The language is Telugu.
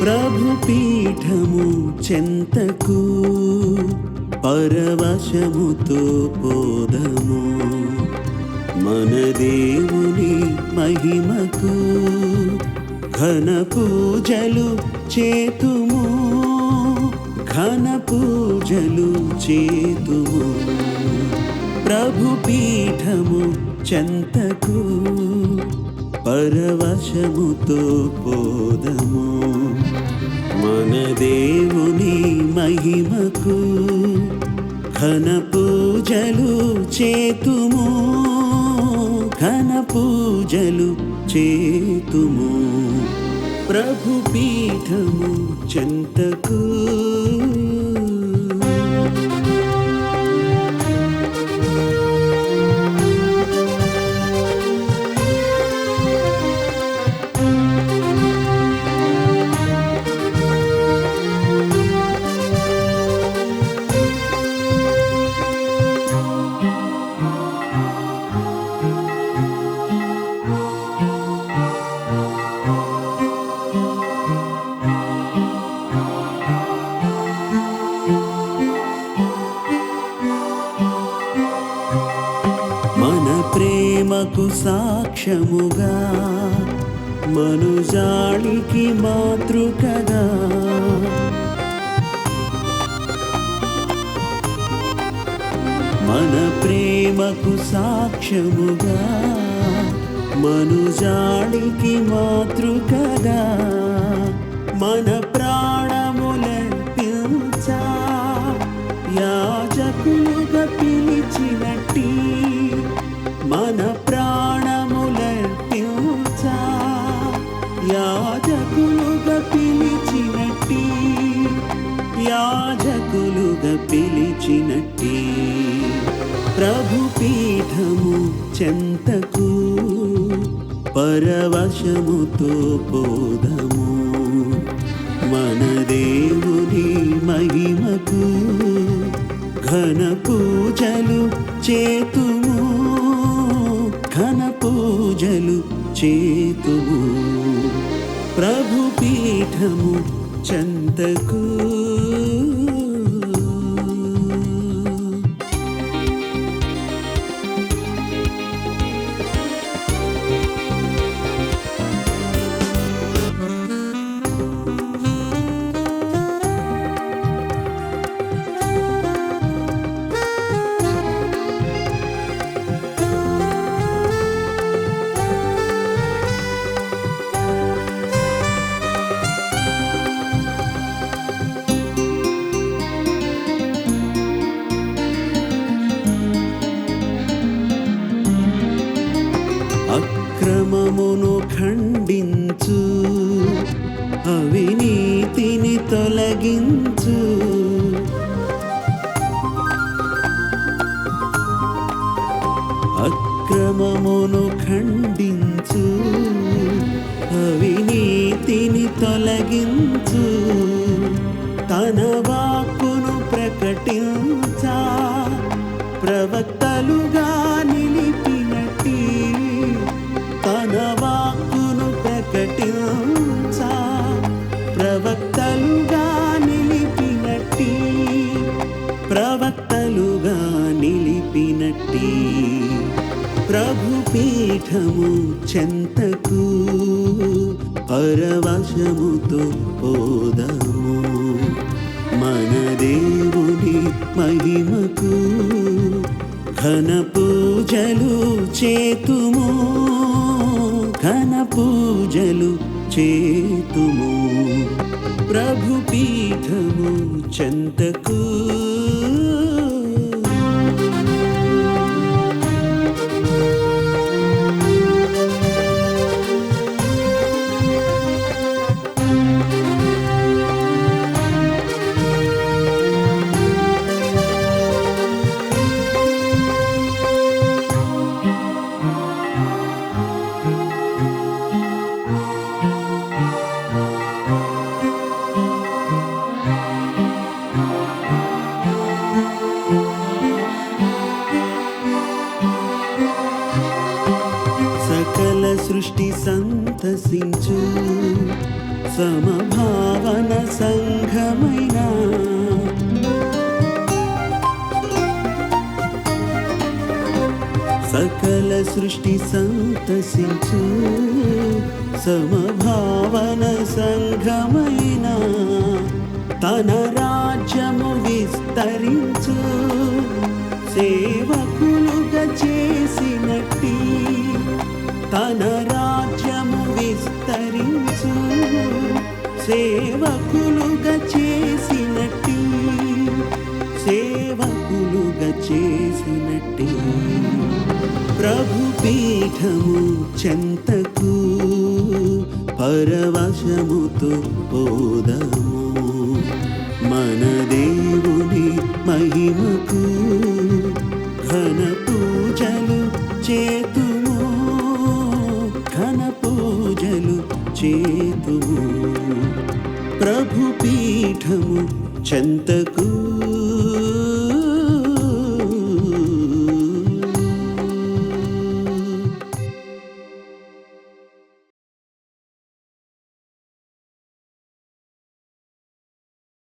ప్రభు పీఠము చెంతకు పరవశముతో పోదము మన దేవుని మహిమకు ఘన పూజలు చేతుము. ఘన పూజలు చేతుము. ప్రభు పీఠము చెంతకు పరవశముతో పోదము మన దేవుని మహిమకు ఘన పూజలు చేతుము ఘన పూజలు చేతుము. ప్రభు పీఠము చెంతకు సాక్ష్యముగా మనుజాళికి మాతృకగా మన ప్రేమకు సాక్ష్యముగా మనుజాళికి మాతృకగా మన పిలిచినట్టి ప్రభుపీఠము చెంతకు పరవశముతో పోదము మన దేవుని మహిమకు ఘన పూజలు చేతుము. ఘన పూజలు చేతుము. ప్రభు పీఠము చంతకు అవినీతిని తొలగించు. అక్రమమును ఖండించు. అవినీతిని తొలగించు. తన వాక్కును ప్రకటించు. ప్రభు పీఠము చెంతకు పరవశముతో పోదము. మన దేవుని మహిమకు ఘన పూజలు చేతుము. ఘన పూజలు చేతుము. ప్రభు పీఠము చెంతకు సమభావన సంఘమైన సకల సృష్టి సంతసించు సమభావన సంఘమైన తన రాజ్యము విస్తరించు సేవకులుగా చేసినట్టి తన రాజ్యము విస్తరించు సేవకులుగా చేసినట్టి సేవకులుగా చేసినట్టి. ప్రభు పీఠము చెంతకు పరవశముతో పోదము మన దేవుని మహిమకు ఘన పూజలు చేతుము. ఘన పూజలు చేతుము. ప్రభు పీఠము చెంతకు